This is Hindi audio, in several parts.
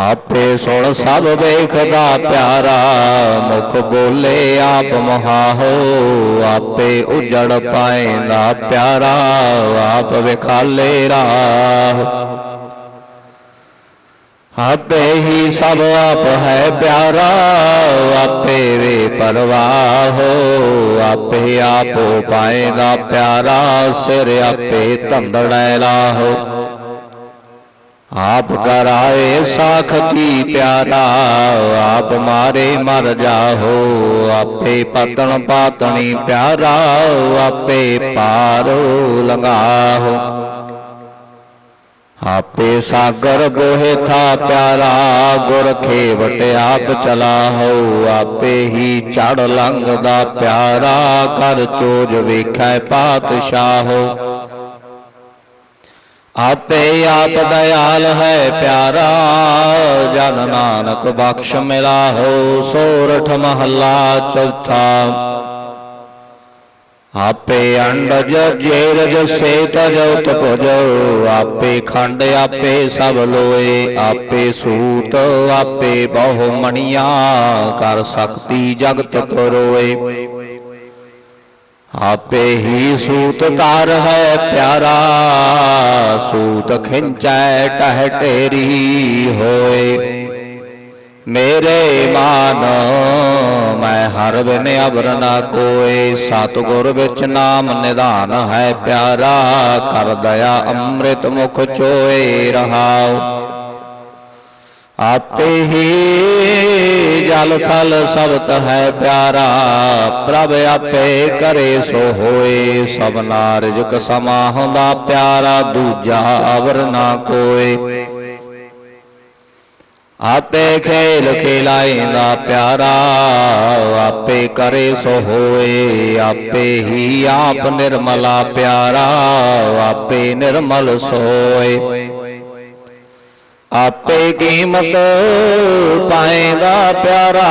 ਆਪੇ ਸੁਣ ਸਭ ਵੇਖਦਾ ਪਿਆਰਾ, ਮੁਖ ਬੋਲੇ ਆਪ ਮਹਾਹੋ ਆਪੇ ਉਜੜ ਪਾਏਂਦਾ ਪਿਆਰਾ, ਆਪ ਵਿਖਾਲੇ ਰਾਹ। ਆਪੇ ਹੀ ਸਭ ਆਪ ਹੈ ਪਿਆਰਾ, ਆਪੇ ਵੇ ਪਰਵਾਹੋ ਆਪੇ ਆਪੋ ਪਾਏਗਾ ਪਿਆਰਾ, ਸਿਰ ਆਪੇ ਧੰਦੜੈ ਲਾਹੋ ਆਪ ਕਰਾਏ ਸਾਖ ਕੀ ਪਿਆਰਾ, ਆਪ ਮਾਰੇ ਮਰ ਜਾਹੋ, ਆਪੇ ਪਤਨ ਪਾਤਣੀ ਪਿਆਰਾ, ਆਪੇ ਪਾਰੋ ਲੰਗਾਹੋ ਆਪੇ ਸਾਗਰ ਬੋਹੇ ਥਾ ਪਿਆਰਾ, ਗੁਰ ਖੇਵਟ ਆਪ ਚਲਾ ਹੋ ਆਪੇ ਹੀ ਚੜ ਲੰਘਦਾ ਪਿਆਰਾ ਕਰ ਚੋਜ ਵੇਖੈ ਪਾਤਸ਼ਾਹੋ। आपे आप दयाल है, प्यारा। जन नानक बख्श मिला हो, सोरठ महला चौथा। आपे अंडज जेरज सेतज तपजो आपे खंड, आपे सब लोए। आपे सूत, आपे बहुमणिया। कर सकती जगत परोए आपे ही सूत तार है प्यारा। सूत खिंचाए टहटेरी होए। मेरे मान, मैं हर बिन अबर न कोय सतगुर बिच नाम निदान है प्यारा। कर दया अमृत मुख चोए रहा ਆਪੇ ਹੀ ਜਲ ਥਲ ਸਬਤ ਹੈ ਪਿਆਰਾ, ਪ੍ਰਭ ਆਪੇ ਕਰੇ ਸੋ ਹੋਏ ਸਭਨਾ ਰਿਜਕ ਸਮਾ ਹੁੰਦਾ ਪਿਆਰਾ, ਦੂਜਾ ਅਵਰ ਨਾ ਕੋਏ। ਆਪੇ ਖੇਲ ਖੇਲਾਇਂਦਾ ਪਿਆਰਾ, ਆਪੇ ਕਰੇ ਸੋ ਹੋਏ, ਆਪੇ ਹੀ ਆਪ ਨਿਰਮਲਾ ਪਿਆਰਾ, ਆਪੇ ਨਿਰਮਲ ਸੋਏ। आपे कीमत पाएगा प्यारा,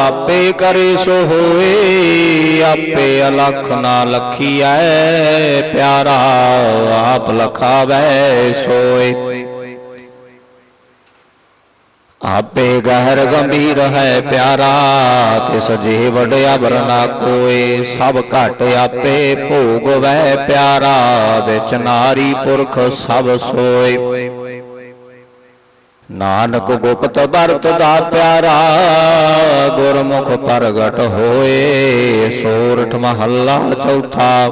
आपे करे सो होए आपे अलख ना लखी है प्यारा, आप लखा वै सोए आपे गहर गंभीर है प्यारा, किस जी वड अबर ना सब घट आपे भोग वै प्यारा, बिच नारी पुरख सब सोए ਨਾਨਕ ਗੁਪਤ ਵਰਤ ਦਾ ਪਿਆਰਾ, ਗੁਰਮੁਖ ਪ੍ਰਗਟ ਹੋਏ, ਸੋਰਠ ਮਹੱਲਾ ਚੌਥਾ।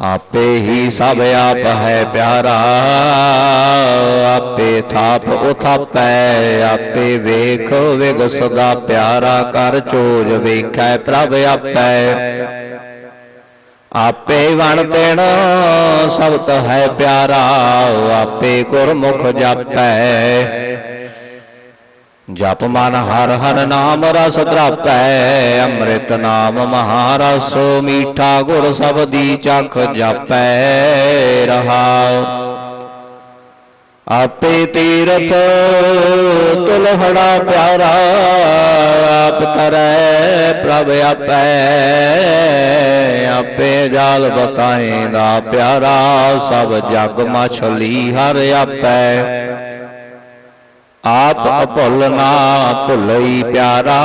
ਆਪੇ ਹੀ ਸਭ ਆਪ ਹੈ ਪਿਆਰਾ, ਆਪੇ ਥਾਪ ਉਥਾਪੈ, ਆਪੇ ਵੇਖ ਵਿਗਸਦਾ ਪਿਆਰਾ, ਕਰ ਚੋਜ ਵੇਖੈ ਪ੍ਰਭ ਆਪੈ। ਆਪੇ ਵਣ ਤੇਣ ਸਬਤ ਹੈ ਪਿਆਰਾ, ਆਪੇ ਗੁਰਮੁਖ ਜਪੈ। ਜਪ ਮਨ ਹਰ ਹਰ ਨਾਮ ਰਸ ਤਰਾਪੈ ਅੰਮ੍ਰਿਤ ਨਾਮ ਮਹਾਰਸੋ, ਮੀਠਾ ਗੁਰ ਸਬਦੀ ਚਖ ਜਪੈ। ਰਹਾਉ ਆਪੇ ਤੀਰਥ ਤੁਲਹੜਾ ਪਿਆਰਾ ਆਪ ਕਰੈ ਪ੍ਰਭ ਆਪੈ, ਆਪੇ ਜਾਲ ਬਤਾਏਂਦਾ ਪਿਆਰਾ, ਸਭ ਜਗ ਮਛਲੀ ਹਰ ਆਪੈ। ਆਪ ਭੁੱਲ ਨਾ ਭੁੱਲਈ ਪਿਆਰਾ,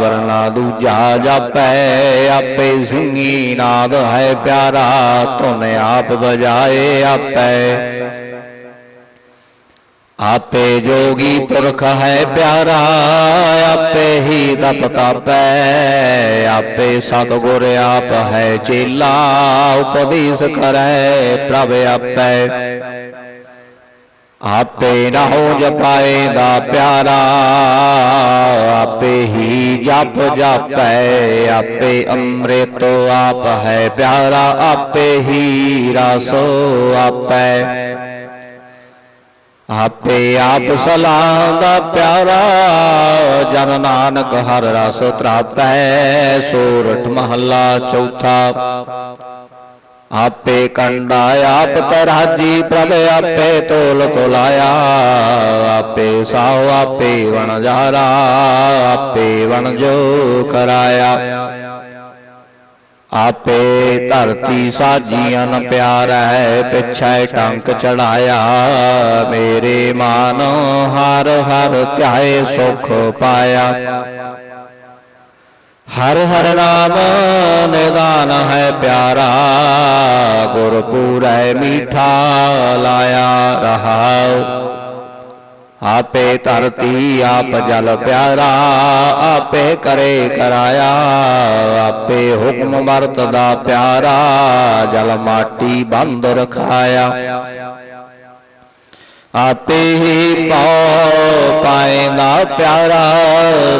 ਵਰਨਾ ਦੂਜਾ ਜਾਪੈ। ਆਪੇ ਸਿੰਘੀ ਨਾਦ ਹੈ ਪਿਆਰਾ, ਧੁਨ ਆਪ ਬਜਾਏ ਆਪੈ। आपे जोगी पुरख है प्यारा, आपे ही दप का पै, आपे सतगुर आप है चेला, उपदेश करे प्रव आपे। आपे नहो हो जपाए दा प्यारा, आपे ही जप जापै, आपे अमृत आप है प्यारा, आपे ही रासो आप। ਆਪੇ ਆਪ ਸਲਾਹ ਦਾ ਪਿਆਰਾ ਜਨ ਨਾਨਕ ਹਰ ਰਸ ਤਰਾਪੈ ਸੋਰਠ ਮਹੱਲਾ ਚੌਥਾ ਆਪੇ ਕੰਡਾ ਆਪ ਤਰਾਜੀ ਪ੍ਰਭ ਆਪੇ ਤੋਲ ਤੋਲਾਇਆ ਆਪੇ ਸਾਉ ਆਪੇ ਵਣ ਜਾਰਾ ਆਪੇ ਵਣ ਜੋ ਕਰਾਇਆ ਆਪੇ ਧਰਤੀ ਸਾਜੀਆਂ ਪਿਆਰੈ ਪਿਛੈ ਟੰਕ ਚੜਾਇਆ ਮੇਰੇ ਮਨ ਹਰ ਹਰ ਧਿਆਏ ਸੁਖ ਪਾਇਆ ਹਰ ਹਰ ਨਾਮ ਨਿਦਾਨ ਹੈ ਪਿਆਰਾ ਗੁਰ ਪੂਰੈ ਮੀਠਾ ਲਾਇਆ ਰਹਾਉ आपे तरती, आप जल प्यारा, आपे करे कराया, आपे हुक्म बरतदा प्यारा, जल माटी बंद रखाया। आपे ही पाओ पाएगा प्यारा,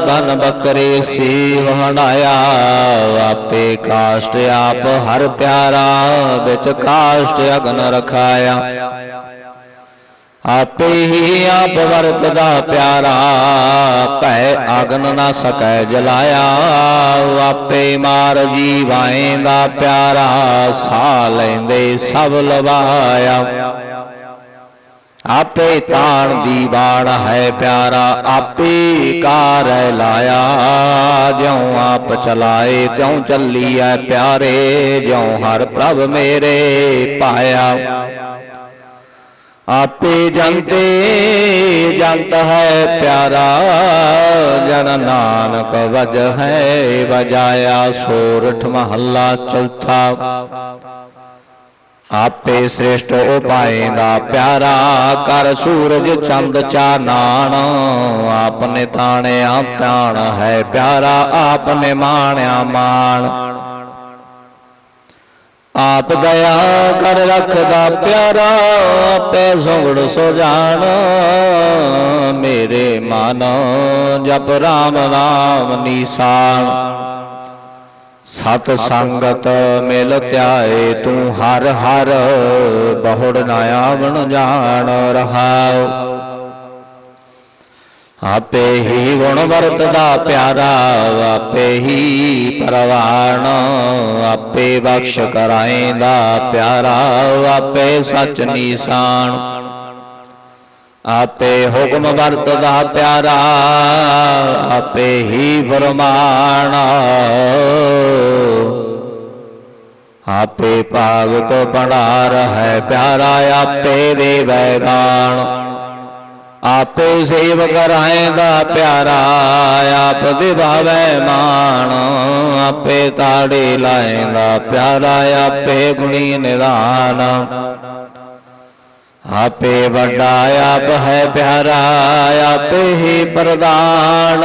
बन बकरे सी हनाया आपे काष्ट आप हर प्यारा, बिच काष्ट अग्न रखाया। ਆਪੇ ਹੀ ਆਪ ਵਰਤ ਦਾ ਪਿਆਰਾ, ਭੈ ਅਗਨ ਨਾ ਸਕੈ ਜਲਾਇਆ। ਆਪੇ ਮਾਰ ਜੀਵਾਏ ਦਾ ਪਿਆਰਾ, ਸਾ ਲੈਂਦੇ ਸਭ ਲਵਾਇਆ। ਆਪੇ ਤਾਣ ਦੀ ਬਾਣ ਹੈ ਪਿਆਰਾ, ਆਪੇ ਕਾਰ ਲਾਇਆ। ਜਿਉ ਆਪ ਚਲਾਏ, ਤਿਉ ਚੱਲੀਐ ਪਿਆਰੇ, ਜਿਉ ਹਰ ਪ੍ਰਭ ਮੇਰੇ ਪਾਇਆ। आपे जानते, जानता है प्यारा, जन नानक वज है, बजाया सोरठ महला चौथा। आपे श्रेष्ठ उपाय प्यारा, कर सूरज चंद चा चानाण आपने ताने ताण है प्यारा, आपने माण्या माण। ਆਪ ਦਇਆ ਕਰ ਰੱਖਦਾ ਪਿਆਰਾ, ਆਪੇ ਸੁਗੜ ਸੋ ਜਾਣ। ਮੇਰੇ ਮਨ ਜਪ ਰਾਮ ਨਾਮ ਨੀਸਾਨ ਸਤ ਸੰਗਤ ਮਿਲ ਧਿਆਏ, ਤੂੰ ਹਰ ਹਰ ਬਹੁੜ ਨਾ ਆਵਣ ਜਾਣ ਰਹਾਉ। ਆਪੇ ਹੀ ਗੁਣ ਵਰਤਦਾ ਪਿਆਰਾ, ਆਪੇ ਹੀ ਪਰਵਾਣ, ਆਪੇ ਬਖਸ਼ ਕਰਾਏਂਦਾ ਪਿਆਰਾ, ਆਪੇ ਸੱਚ ਨਿਸ਼ਾਨ। ਆਪੇ ਹੁਕਮ ਵਰਤਦਾ ਪਿਆਰਾ, ਆਪੇ ਹੀ ਫਰਮਾਨ। ਆਪੇ ਭਾਗ ਭਾਗਤ ਪੜਾਰ ਹੈ ਪਿਆਰਾ, ਆਪੇ ਦੇ ਵੈਦਾਨ। ਆਪੇ ਸੇਵ ਕਰਾਏ ਦਾ ਪਿਆਰਾ, ਆਪ ਦਿਵਾਵੇ ਮਾਣ। ਆਪੇ ਤਾੜੀ ਲਾਏ ਦਾ ਪਿਆਰਾ, ਆਪੇ ਗੁਣੀ ਨਿਦਾਨ। ਆਪੇ ਵੱਡਾ, ਆਪ ਹੈ ਪਿਆਰਾ, ਆਪੇ ਹੀ ਪ੍ਰਦਾਨ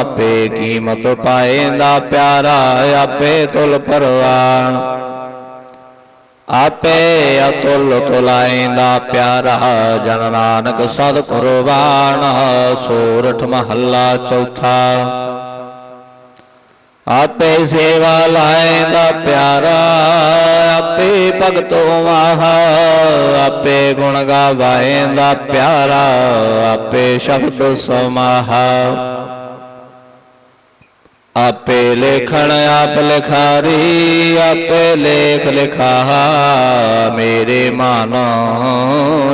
ਆਪੇ ਕੀਮਤ ਪਾਏ ਦਾ ਪਿਆਰਾ, ਆਪੇ ਤੁਲ ਪਰਵਾਨ। ਆਪੇ ਅਤੁਲ ਤੁਲਾਇਂਦਾ ਪਿਆਰਾ ਜਨ ਨਾਨਕ ਸਦ ਕੁਰਬਾਨ, ਸੋਰਠ ਮਹੱਲਾ ਚੌਥਾ। ਆਪੇ ਸੇਵਾ ਲਾਇਂਦਾ ਪਿਆਰਾ, ਆਪੇ ਭਗਤੋ ਵਾਹ, ਆਪੇ ਗੁਣ ਗਾਵਾਇਂਦਾ ਪਿਆਰਾ, ਆਪੇ ਸ਼ਬਦ ਸਮਾਹਾ। ਆਪੇ ਲੇਖਣ ਆਪ ਲਿਖਾਰੀ ਆਪੇ ਲੇਖ ਲਿਖਾਹਾ ਮੇਰੇ ਮਨ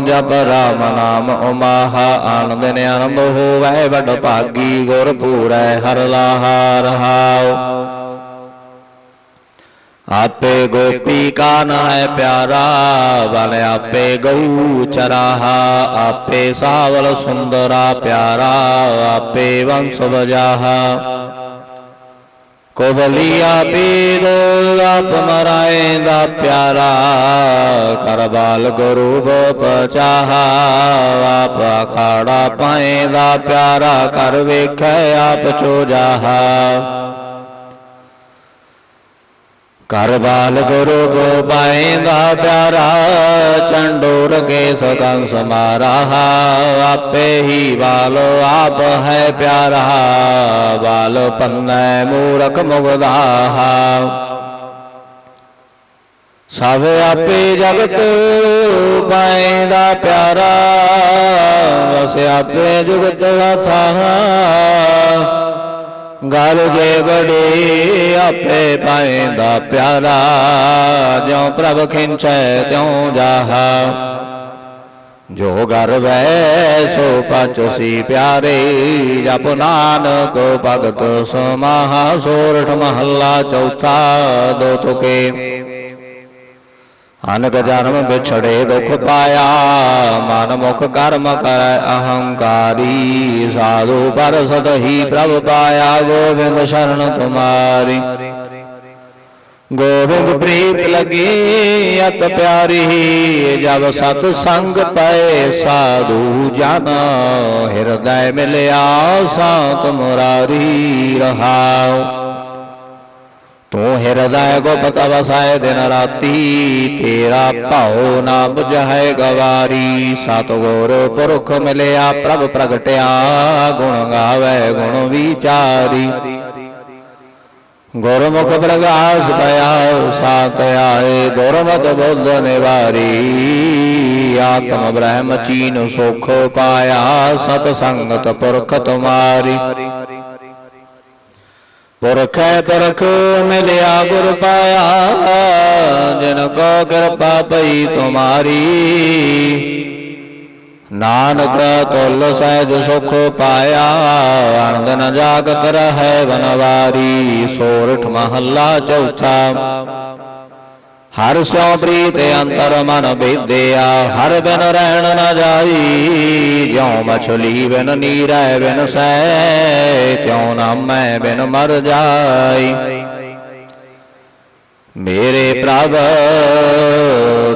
ਜਪ ਰਾਮ ਨਾਮ ਉਮਾਹਾ ਆਨੰਦ ਨੇ ਆਨੰਦ ਹੋਵੇ ਵੱਡ ਭਾਗੀ ਗੁਰ ਪੂਰੈ ਹਰ ਲਾਹਾ ਰਹਾਉ। ਆਪੇ ਗੋਪੀ ਕਾ ਹੈ ਪਿਆਰਾ ਬਲ ਆਪੇ ਗਊ ਚਰਾਹਾ ਆਪੇ ਸਾਵਲ ਸੁੰਦਰਾ ਪਿਆਰਾ ਆਪੇ ਵੰਸ ਵਜਾਹਾ। ਕੋਬਲੀਆ ਪੀਰ, ਆਪ ਮਰਾਏ ਦਾ ਪਿਆਰਾ। ਕਰਬਾਲ ਗੁਰੂ ਬਚਾਹਾ ਆਪ ਅਖਾੜਾ ਪਾਏ ਦਾ ਪਿਆਰਾ। ਕਰ ਵੇਖੈ ਆਪ ਚੋ ਜਾਹਾ। कर बाल गुरु को पाएगा प्यारा, चंडोर के सदंस मारा आपे ही बालो, आप है प्यारा, बाल पन्न मूरख मुगदा सब आपे जगत पाएगा प्यारा, बस आपे जुगत था ਗਲ ਜੇ ਬੜੇ ਆਪੇ ਪਾਇਂਦਾ ਪਿਆਰਾ, ਜਿਉ ਪ੍ਰਭ ਖਿੰਚੈ ਤਿਉ ਜਾਹਾ। ਜੋ ਘਰ ਵੈ ਸੋ ਪਚਸੀ ਪਿਆਰੇ, ਜਪ ਨਾਨਕ ਭਗਤ ਸਮਾਹਾ, ਸੋਰਠ ਮਹੱਲਾ ਚੌਥਾ ਦੋ ਤੁਕੇ। अनग जन्म बिछड़े दुख पाया मन मुख कर्म कर अहंकारी, साधु पर सत ही प्रभ पाया, गोविंद शरण तुम्हारी गोविंद प्रीत लगी, अत प्यारी, जब सतसंग पे साधु जान हृदय मिलया सात मुरारी रहा ਤੂੰ ਹਿਰਦੈ ਗੁਪਤ ਵਸਾਏ ਦਿਨ ਰਾਤੀ, ਤੇਰਾ ਭਾਉ ਨਾ 부ਝੈ ਗਵਾਰੀ। ਸਤਗੁਰ ਪੁਰਖ ਮਿਲਿਆ, ਪ੍ਰਭ ਪ੍ਰਗਟਿਆ, ਗੁਣ ਗਾਵੇ ਗੁਣ ਵਿਚਾਰੀ। ਗੁਰਮੁਖ ਪ੍ਰਗਾਸ ਪਿਆ ਸਾਤ ਆਏ ਗੁਰਮਤ ਬੁੱਧ ਨਿਵਾਰੀ। ਆਤਮ ਬ੍ਰਹਮ ਚੀਨ ਸੁਖ ਪਾਇਆ, ਸਤ ਸੰਗਤ ਪੁਰਖ ਤੁਮਾਰੀ। पुरख पुरख मिलया गुर पाया, जिनको कृपा पई तुम्हारी। नानक तुल सहज सुख पाया अनदन जागत रह बनवारी सोरठ महला चौथा। ਹਰ ਸਿਉ ਪ੍ਰੀਤ ਅੰਤਰ ਮਨ ਬੇਦਿਆ ਹਰ ਬਿਨ ਰਹਿਣ ਨ ਜਾਈ, ਜਿਉ ਮਛਲੀ ਬਿਨ ਨੀਰੈ ਬਿਨ ਸੈ ਤਿਉ ਨਾਮੈ ਬਿਨ ਮਰ ਜਾਈ। ਮੇਰੇ ਪ੍ਰਭ,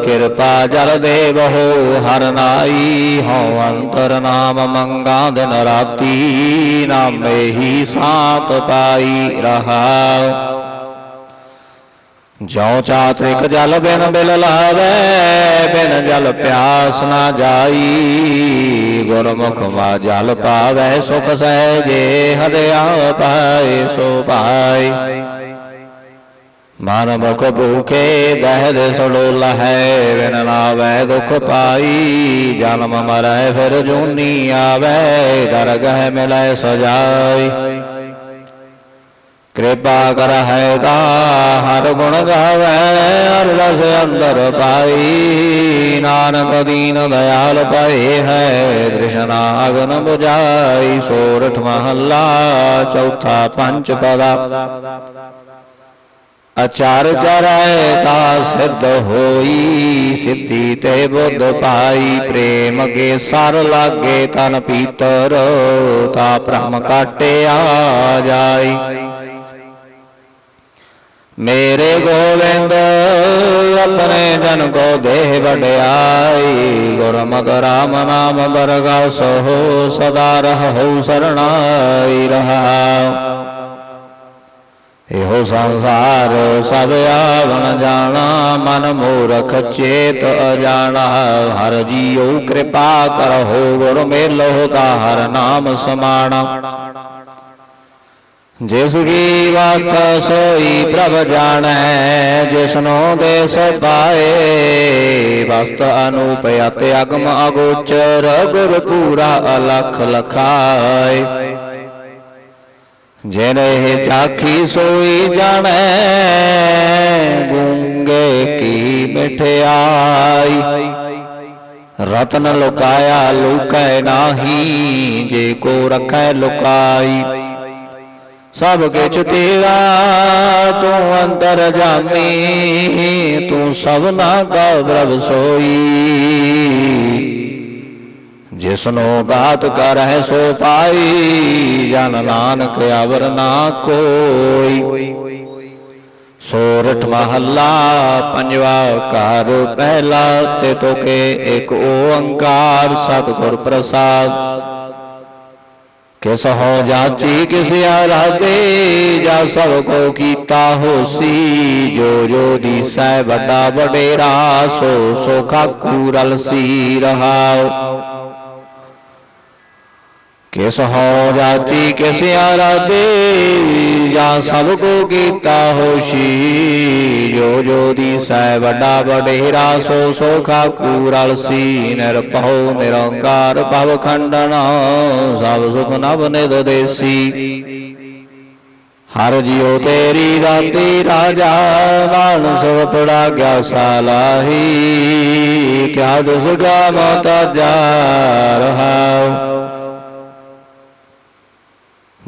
ਕਿਰਪਾ ਜਲ ਦੇ ਬਹੁ ਹਰ ਨਾਈ ਹਉ ਅੰਤਰ ਨਾਮ ਮੰਗਾ ਦਿਨ ਰਾਤੀ, ਨਾਮੇ ਹੀ ਸਾਤ ਪਾਈ ਰਹਾਉ ਜੋ ਚਾਤ੍ਰਿਕ ਜਲ ਬਿਨ ਬਿਲ ਲਾਵੇ, ਬਿਨ ਜਲ ਪਿਆਸ ਨਾ ਜਾਈ। ਗੁਰਮੁਖ ਮਾ ਜਲ ਪਾਵੇ, ਸੁਖ ਸਹਿਜੇ ਹਰਿਆ ਪਾਏ, ਸੋ ਪਾਈ ਮਨ ਮੁਖ ਭੂਖੇ ਦਹਿਦ ਸੜੋਲ ਹੈ, ਬਿਨ ਨਾਵੇ ਦੁਖ ਪਾਈ। ਜਨਮ ਮਰੈ ਫਿਰ ਜੂਨੀ ਆਵੇ, ਦਰਗਹਿ ਮਿਲੈ ਸਜਾਈ। कृपा कर है का हर गुण गावे अरस अंदर पाई। नानक दीन दयाल पाए है, कृष्णागन बुझाई। सोरठ महल्ला, चौथा पंच पदा। अचार चरता सिद्ध होई, सिद्धि ते बुद्ध पाई। प्रेम के सर लागे तन पीतर, ता ब्रह्म काटे आ जाई। मेरे गोविंद, अपने जन को दे गुर मग राम नाम बरगा सहो, सदा रहो शरणाई रहा। यो संसार सब आवन जाना मन मूरख चेत अजाना हर जियो कृपा करहो, गुरु में लोहता हर नाम समाना जिसकी वक्त सोई प्रभ जान है जिसनो देश पाए, वस्त अनूप अगम अगोचर गुर पूरा अलख लखाए। जिन्हें चाखी सोई जान, गूँगे की मिठियाई रत्न लुकाया लुकै नाही, जे को रखे लुकाई। सब किछ तेरा तू अंतर जामी तू सबना का ब्रव सोई। जिसनो बात कर है सो पाई जन नानक अवर ना कोई। सोरठ महला पंजवा कार पहला ते तो के एक ओंकार सतगुर प्रसाद। ਕਿਸ ਹੋ ਜਾਚੀ, ਕਿਸ ਆਰਾਧੇ, ਜਾ ਸਭ ਕੋ ਕੀਤਾ ਹੋਸੀ, ਜੋ ਜੋ ਦੀਸੈ ਵੱਡਾ ਵਡੇਰਾ, ਸੋ ਸੋ ਖਾਕੂ ਰਲਸੀ ਰਹਾਉ। ਕਿਸ ਹੋ ਜਾਚੀ ਕਿਸ ਆਰਾਧੇ, ਜਾ ਸਭ ਕੋ ਕੀਤਾ ਹੋਸ਼ੀ, ਜੋ ਜੋ ਦੀਸੈ ਵੱਡਾ ਵਡੇਰਾ, ਸੋ ਸੋ ਖਾਕੂ ਨਿਰਭਉ ਨਿਰੰਕਾਰ ਭਵ ਖੰਡਨ ਸਭ ਸੁਖ ਨਭ ਨਿਦ ਦੇਸੀ। ਹਰ ਜਿਉ ਤੇਰੀ ਰਾਤੀ ਰਾਜਾ, ਮਾਨਸ ਪੜਾ ਗਿਆ ਸਾਲਾਹੀ, ਕਿਆ ਦਸ ਗਾਮ ਤਾਜਾ ਰਹਾਉ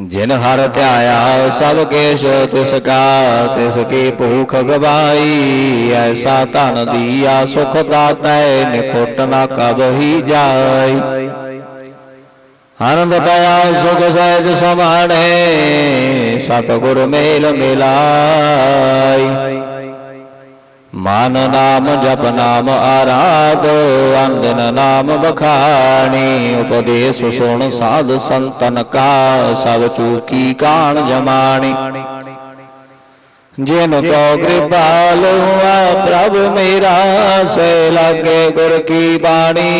जिन हर त्याया सबके केश तुसका तिसकी भूख गवाई। ऐसा धन दिया सुख दाता, निखुट न कब ही जाय आनंद दया, सुख सहज समाने, सतगुर मेल मिलाई। ਮਨ ਨਾਮ, ਜਪ ਨਾਮ ਆਰਾਧ ਅੰਦਨ ਨਾਮ ਬਖਾਣੀ ਉਪਦੇਸ਼ ਸੁਣ, ਸਾਧ ਸੰਤਨ ਕਾ, ਸਭ ਚੂਕੀ ਕਾਣ ਜਮਾਣੀ। ਜਿਨ ਕੋ ਕਿਰਪਾਲ ਹੁਆ, ਪ੍ਰਭ ਮੇਰਾ, ਸੇ ਲਾਗੇ ਗੁਰ ਕੀ ਬਾਣੀ।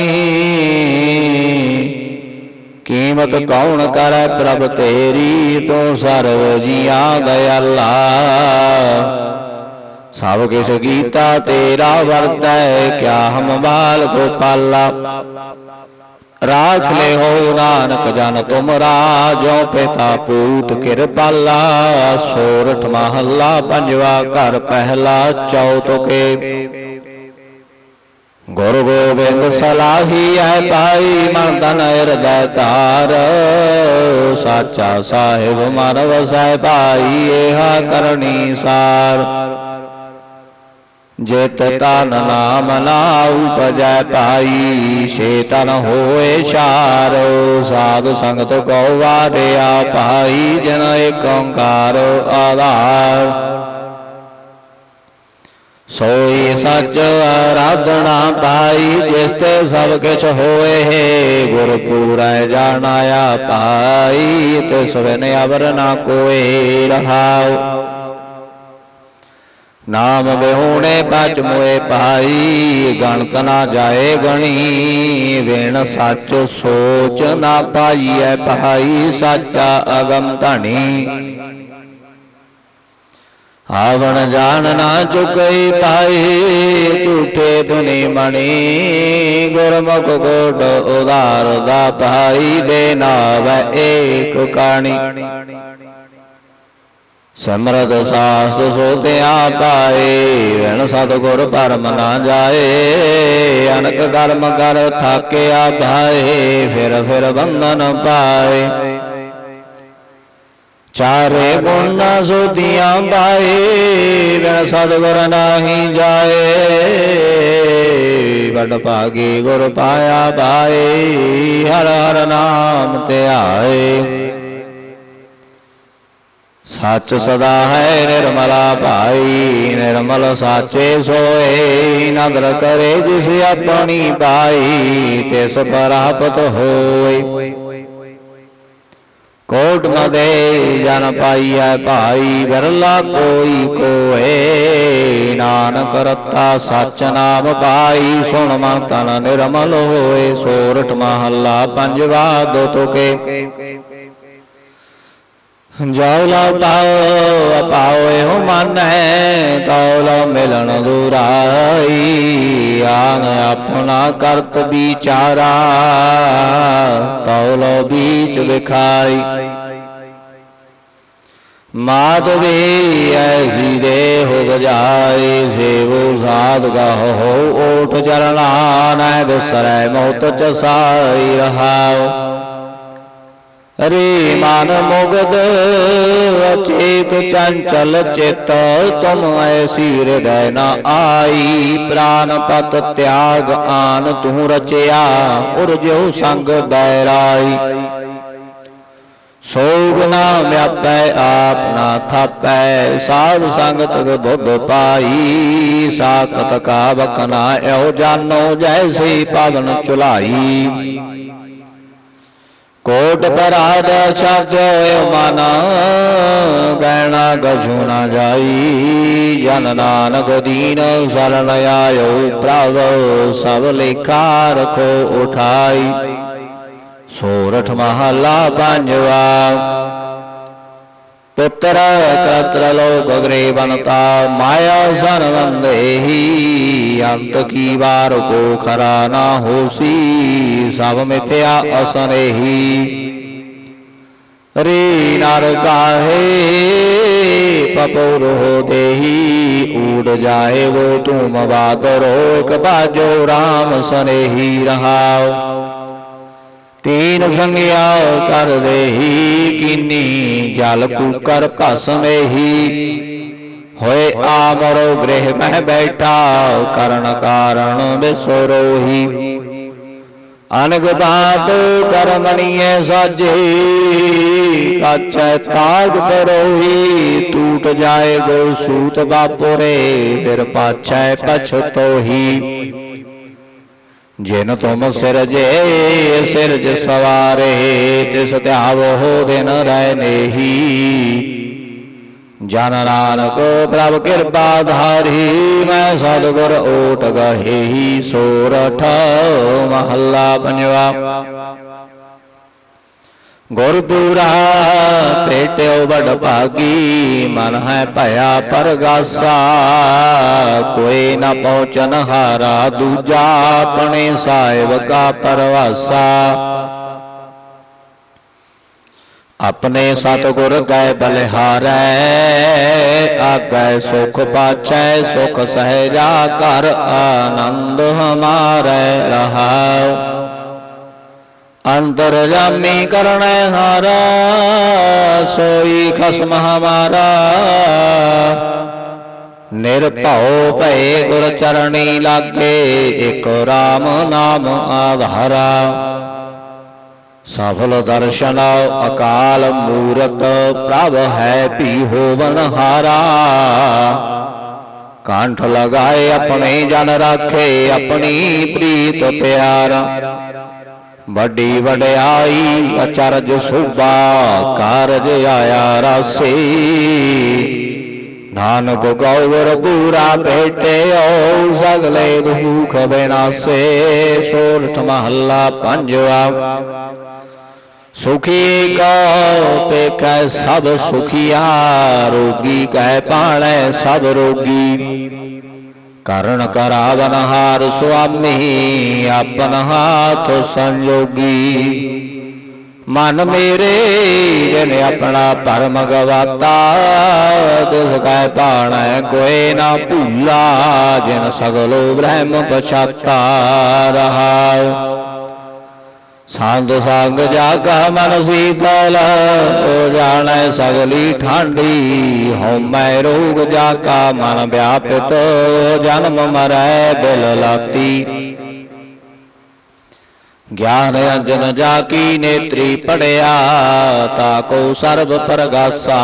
ਕੀਮਤ ਕੌਣ ਕਰੈ, ਪ੍ਰਭ ਤੇਰੀ, ਤੂੰ ਸਰਵ ਜੀਆਂ, ਦਇਆਲਾ। सब किस गीता तेरा वर्त है, क्या हम बाल गोपाला? राख ले हो नानक जन तुम राजो पिता पूत किरपाला, सोरठ महला पंजवा कर पहला चौथ के। गुरु गोबिंद सलाही है पाई मन धन हृदय तार। साचा साहेब मन वसै पाई एहा करनी सार। जेत तन नाम ना उपजय पाई शेतन होए शारो साधु संगत कौ पाई जन एक ओंकार आधार। सोई सच आराधना पाई जिसते सब किस होए हे गुरु पूरा जानाया पाई तिस बिन अवर ना कोई रहा ਨਾਮ ਬਿਹੂਣੇ ਪਚ ਮੋਏ ਪਾਈ ਗਣਤ ਨਾ ਜਾਏ ਗਣੀ, ਵੇਣ ਸੱਚ ਸੋਚ ਨਾ ਪਾਈਐ ਪਾਈ ਸਾਚਾ ਅਗਮ ਧਣੀ। ਆਵਣ ਜਾਣ ਨਾ ਚੁਕਈ ਪਾਈ ਝੂਠੇ ਦੁਨੀ ਮਣੀ, ਗੁਰਮੁਖ ਕੋਟ ਉਦਾਰ ਦਾ ਪਾਈ ਦੇ ਨਾਵੈ ਏਕ ਕਾਣੀ। ਸਮਰਦ ਸਾਸ ਸੋਧਿਆ ਪਾਏ ਵਣ ਸਤਗੁਰ ਪਰਮ ਨਾ ਜਾਏ। ਅਨਕ ਕਰਮ ਕਰ ਥਾਕਿਆ ਭਾਏ, ਫਿਰ ਫਿਰ ਬੰਧਨ ਪਾਏ। ਚਾਰੇ ਗੁਣ ਸੋਧੀਆਂ ਪਾਏ ਵਣ ਸਤਗੁਰ ਨਾਹੀ ਜਾਏ। ਵੱਡ ਭਾਗੀ ਗੁਰ ਪਾਇਆ ਪਾਏ, ਹਰ ਹਰ ਨਾਮ ਧਿਆਏ। ਸੱਚ ਸਦਾ ਹੈ ਨਿਰਮਲਾ ਭਾਈ, ਨਿਰਮਲ ਸਾਚੇ ਸੋਏ ਨਦਰ ਕਰੇ ਜਿਸ ਆਪਣੀ ਪਾਈ, ਤਿਸ ਪ੍ਰਾਪਤ ਹੋਏ। ਕੋਟ ਮਦੇ ਜਨ ਪਾਈਐ ਭਾਈ ਬਿਰਲਾ ਕੋਈ ਕੋਏ। ਨਾਨਕ ਰਤਾ ਸਚ ਨਾਮ ਪਾਈ, ਸੁਣ ਮਨ ਤਨ ਨਿਰਮਲ ਹੋਏ। ਸੋਰਠ ਮਹੱਲਾ ਪੰਜਵਾ ਦੋ ਤੁਕੇ। ਜੌਲਾ ਪਾਓ ਪਾਓ ਇਹੋ ਮਾਨੈ ਤੌਲ ਮਿਲਣ ਦੁਰਾਈ ਆਨ ਆਪਣਾ ਕਰਤ ਵਿਚਾਰਾ ਤੌਲ ਬੀਚ ਵਿਖਾਈ ਮਾਧਵੇ ਐਸੀ ਦੇ ਹੋ ਬਜਾਏ ਸੇਵੋ ਸਾਧ ਗਾਹ ਹੋ ਓਟ ਚਰਣਾ ਨੈ ਬਿਸਰੈ ਮੋਤ ਚਸਾਈ ਰਹਾਓ ਰੇ ਮਨ ਮੁਗਦ, ਅਚੇਤ ਚੰਚਲ ਚਿਤ, ਤੁਮ ਐਸੀ ਹਿਰਦੈ ਨ ਆਈ। ਪ੍ਰਾਨ ਪਤ ਤਿਆਗ ਆਨ ਤੂੰ ਰਚਿਆ ਉਰ ਜਿਉ ਸੰਗ ਬੈਰਾਈ। ਸੋਗ ਨਾ ਵਿਆਪੈ ਆਪ ਨਾ ਥਾਪੈ, ਸਾਧ ਸੰਗਤ ਬੁੱਧ ਪਾਈ। ਸਾਖਤ ਕਾ ਬਕਨਾ ਐਉ ਜਾਨੋ ਜੈਸੀ ਪਵਨ ਚੁਲਾਈ। कोट पराड शब्द माना गहना कछु न जाई जन नानक दीन शरण आयो प्राव सब लेखा रखो उठाई। सोरठ महला पंजवा पुत्र कत्र लोकग्रे बनता माया सन ही अंत की बार को खरा न होशी सब मिथ्या असने। ही रे नर काहे पपोर हो दे उड़ जाए वो तुम बादरो एक बाजो राम सने ही रहा तीन संज्ञा कर दे किन्नी जल कुकर भसमे ही होए आमरो गृह में बैठा, करण कारण विसरोही अनग बात करमणिय सजे कच ताग परोही। टूट जाए गो सूत बापुरे फिर पाछ पछतो ही ਜਿਨ ਤੁਮ ਸਿਰਜੇ ਸਿਰਜ ਸਵਾਰੇ ਤਿਸ ਧਿਆਵੋ ਦਿਨ ਰਹਿ ਨੇਹੀ ਜਨ ਨਾਨਕ ਪ੍ਰਭ ਕਿਰਪਾ ਧਾਰੀ ਮੈਂ ਸਤਗੁਰ ਓਟ ਗਹੇਹੀ ਸੋਰਠ ਮਹੱਲਾ ਪੰਜਵਾ ਗੁਰਪੂਰਾ ਭੇਟਿਓ ਬੜ ਭਾਗੀ, ਮਨ ਹੈ ਭਇਆ ਪਰਗਾਸਾ, ਕੋਈ ਨਾ ਪਹੁੰਚਨ ਹਾਰਾ ਦੂਜਾ, ਆਪਣੇ ਸਾਹਿਬ ਕਾ ਪਰਵਾਸਾ। ਆਪਣੇ ਸਤਗੁਰ ਗਏ ਬਲਿਹਾਰੈ, ਆਗੈ ਸੁਖ ਪਾਛੈ, ਸੁਖ ਸਹਿਜਾ ਕਰ ਆਨੰਦ ਹਮਾਰੇ ਰਹਾਉ। अंतरजामी करण हारा, सोई खसम हमारा निरभओ पे गुर चरणी लागे, एक राम नाम आधारा। सफल दर्शन अकाल मूरत, प्रव है पी होवन हारा कंठ लगाए अपने जन राखे, अपनी प्रीत प्यारा। ਵੱਡੀ ਵਡਿਆਈ, ਅਚਰਜ ਸੁਭਾ ਕਾਰਜ ਆਇਆ ਰਾਸੇ। ਨਾਨਕ ਗੌਰ ਪੂਰਾ ਭੇਟਿਓ, ਸਗਲੇ ਦੁਖ ਬਿਨਾਸੇ ਸੋਰਠ ਮਹੱਲਾ ਪੰਜਵਾ। ਸੁਖੀ ਕੋ ਤੇ ਕੈ ਸਭ ਸੁਖੀਆ, ਰੋਗੀ ਕੈ ਪਾਣੈ ਸਭ ਰੋਗੀ। कर्ण करावनहार स्वामी अपन हाथ संयोगी। मन मेरे जन अपना परम गवाता दुसकै पाण कोई ना भूला जिन सगलो ब्रह्म पछाता रहा। ਸੰਗ ਸੰਗ ਜਾਗਾ ਮਨ ਸੀਤਲ ਹੋ ਜਾਣੈ ਸਗਲੀ ਠਾਂਡੀ ਹਉਮੈ ਰੋਗ ਜਾਗਾ ਮਨ ਵਿਆਪਿਤ, ਜਨਮ ਮਰੈ ਦਿਲ ਲਾਤੀ। ਗਿਆਨ ਅੰਜਨ ਜਾ ਕੀ ਨੇਤਰੀ ਪੜਿਆ, ਤਾ ਕੋ ਸਰਬ ਪਰਗਾਸਾ,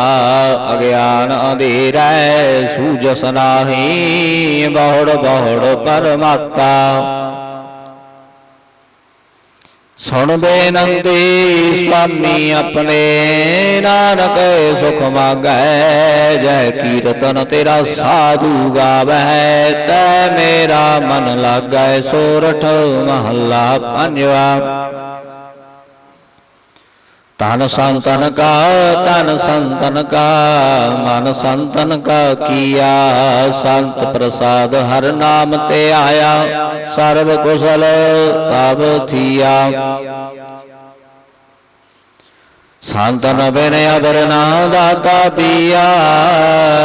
ਅਗਿਆਨ ਅੰਧੇਰੈ, ਸੂਜਸ ਨਾਹੀ, ਬਹੁੜ ਬਹੁੜ ਪਰਮਾਤਾ। ਸੁਣ ਬੇਨੰਦੀ ਸੁਆਮੀ ਆਪਣੇ ਨਾਨਕ ਸੁਖ ਮਾਗੈ, ਜੈ ਕੀਰਤਨ ਤੇਰਾ ਸਾਧੂ ਗਾਵੈ, ਤੈ ਮੇਰਾ ਮਨ ਲਾਗੈ, ਸੋਰਠ ਮਹੱਲਾ ਪੰਜਵਾ। तन संतन का, तन संतन का, मन संतन का किया। संत प्रसाद हर नाम ते आया, सर्व कुशल तब थिया। संतन बिन अबरना दाता पिया,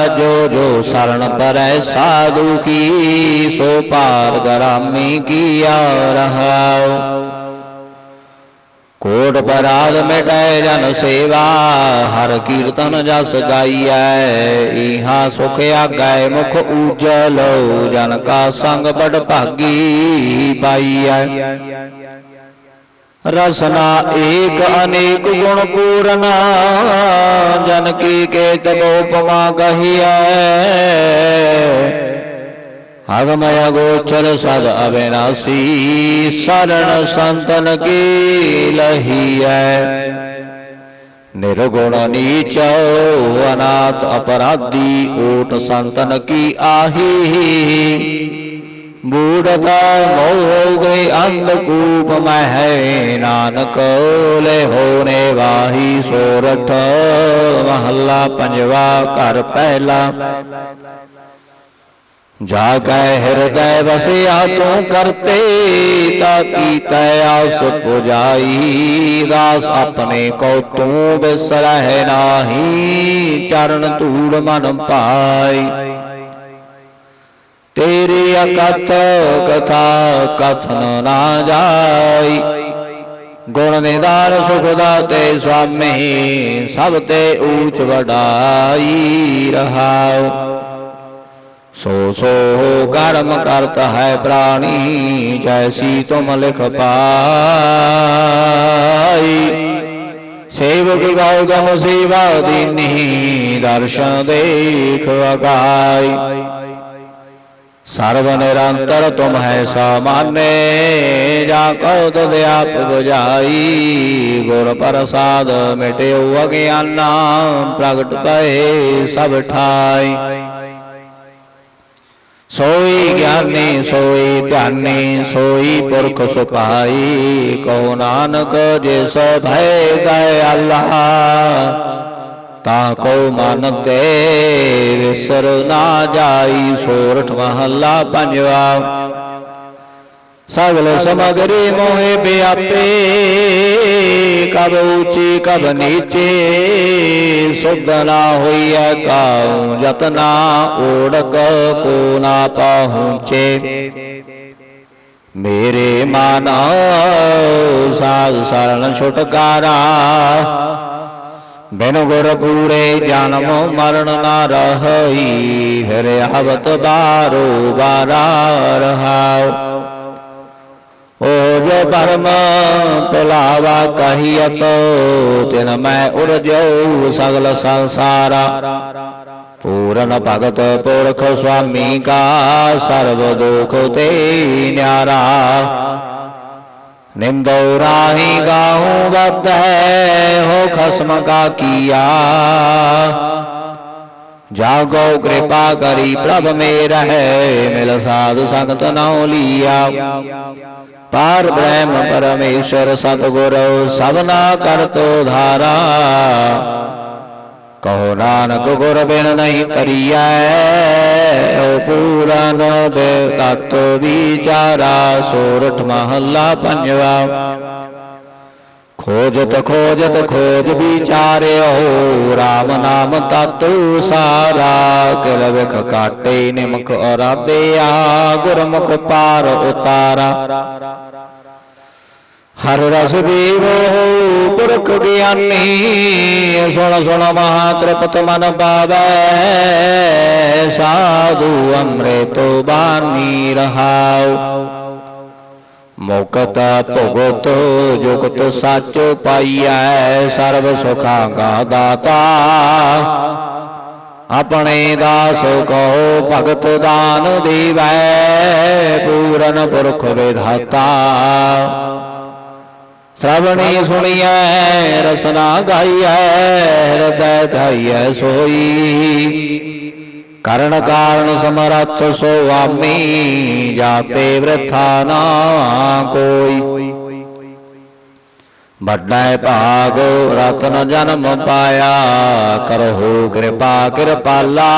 जो जो शरण पर साधु की, सो पार ग्रामी किया रहा। कोट पराध मिटाए जन सेवा, हर कीर्तन जस गाइय, इहा सुख आगे मुख उजल जन का संग बड़ भागी पाइय। रसना एक अनेक गुण पूर्ण जन की के तबोपमा कहिए ਕਹੀਐ ਅਗਮਯ ਗੋਚਰ ਸਦ ਅਬਿਨਾਸੀ ਸਰਣ ਸੰਤਨ ਕੀ ਲਹੀਐ ਨਿਰਗੁਣ ਨੀਚ ਅਨਾਥ ਅਪਰਾਧੀ ਓਟ ਸੰਤਨ ਕੀ ਆਹੀ ਬੂੜਤਾ ਮੋਹ ਗਏ ਅੰਧਕੂਪ ਮਹਿ ਨਾਨਕ ਲੈ ਹੋਣੇ ਵਾਹੀ ਸੋਰਠ ਮਹੱਲਾ ਪੰਜਵਾ ਘਰ जाका हृदय बसिया तू करते आस पुजाई दास अपने को तू बिसरह नाही, चरण तूड़ मन पाई। तेरी अकथ कथा कथन ना जाई। गुण निदार सुखदा ते स्वामी सब ते ऊंच बढ़ाई रहा सो सो कर्म करता है प्राणी, जैसी तुम लिख पाई। सेवक गौतम सेवा दीनी, दर्शन देख अगाई। सर्व निरंतर तुम है सामान्य जाकर तो आप बुझाई गुर प्रसाद मिटे अज्ञान प्रगट पे सब ठाई। सोई ज्ञानी सोई ध्यानी सोई पुरख सुपाई कौ नानक जिस भय गए ताको मान दे विसर ना जाई सोरठ महला पंजवा। सगल समगरी मोहे ब्यापे ਪੰਜਵਾ ਕਬ ਉੱਚੀ, ਕਬ ਨੀਚੇ, ਸੁਧ ਨਾ ਹੋਈਐ ਕਾਉ ਜਤਨਾ ਓੜਕ, ਕੋ ਨਾ ਪਹੁੰਚੇ। ਮੇਰੇ ਮਨ, ਸਾਧ ਸਰਣ ਛੁਟਕਾਰਾ, ਬਿਨ ਗੁਰ ਪੂਰੇ ਜਨਮ ਮਰਨ ਨਾ ਰਹੀ, ਫਿਰ ਹਵਤ ਬਾਰੋ ਬਾਰਾ ਰਹਾਉ। जो परम, तुलावा तो तिन मैं उड़जऊ सगल संसारा। पूरन भगत पुरख स्वामी का सर्व दुख ते न्यारा। निंदो राही गाहू बद हो खसम का किया। जागो कृपा करी प्रभ में रह मिल साधु संगत नौ लिया। पार ब्रह्म परमेश्वर सतगुर सबना कर तो धारा। कहो नानक गुर बिन नहीं करिया पूरा न विचारा सोरठ महला पंजवा। खोजत खोजत खोज विचारे हो राम नाम तत्व सारा कल विख काटे निमुख और गुरमुख पार उतारा। हर रस देव पुरख ज्ञानी, सुन सुन महाकृपत मन बाबा साधु अमृतो बानी रहाओ। ਮੁਕਤ ਭੁਗਤ ਜੁਗਤ ਸੱਚ ਪਾਈਐ ਸਰਬ ਸੁਖਾਂ ਦਾ ਦਾਤਾ ਆਪਣੇ ਦਾਸ ਕੋ ਭਗਤ ਦਾਨ ਦੇਵੈ ਪੂਰਨ ਪੁਰਖ ਵਿਧਾਤਾ ਸ਼ਰਵਣੀ ਸੁਣੀਐ ਰਸਨਾ ਗਾਈਐ ਹਿਰਦੈ ਧਾਈਐ ਸੋਈ कर्ण कारण समर्थ सोवामी जाते वृथा ना कोई। बड़ा पागो रत्न जन्म पाया करहो कृपा, कृपाला।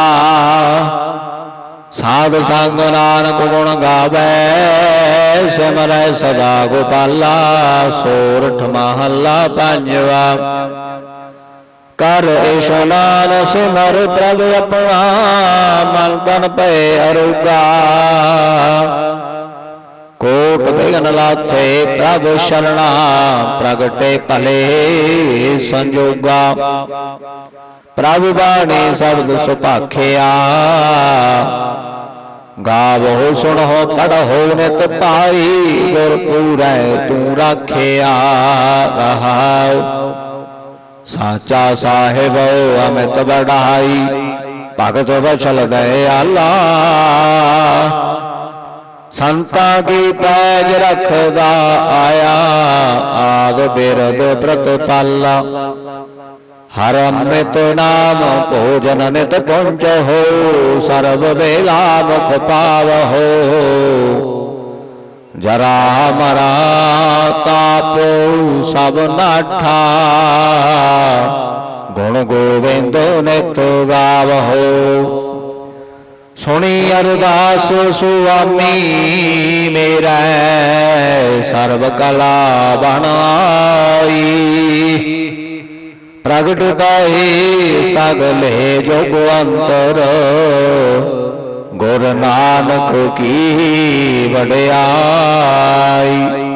साध संग नानक गुण गावे सिमर सदा गोपाला, सोरठ महला पंजवा। कर इशनान सुमर प्रभ अपना मन तन पे अरुगा कोट विघन लाथे प्रभ शरणा, प्रगटे पले संजोगा। प्रभ बाणी शब्द सुपाखिया। हो पढ़ हो नित पाई, गुरपुर तू रखिया। रहाओ। साचा साहेब, अमित बढ़ाई, भगत बचल दयाला संता की पैज रखदा आया आद बिरद प्रतिपाला हर अमृत नाम भोजन नित पुंज हो, सर्व बेला मुख पाव हो। जरा मरा तापो सब नाठा। गुण गोविंद नित गाव हो सुनी अरदास स्वामी मेरा सर्व कला बनाई। प्रगट कहे सगले जो अंतर। ਗੁਰ ਨਾਨਕ ਕੀ ਵਡਿਆਈ।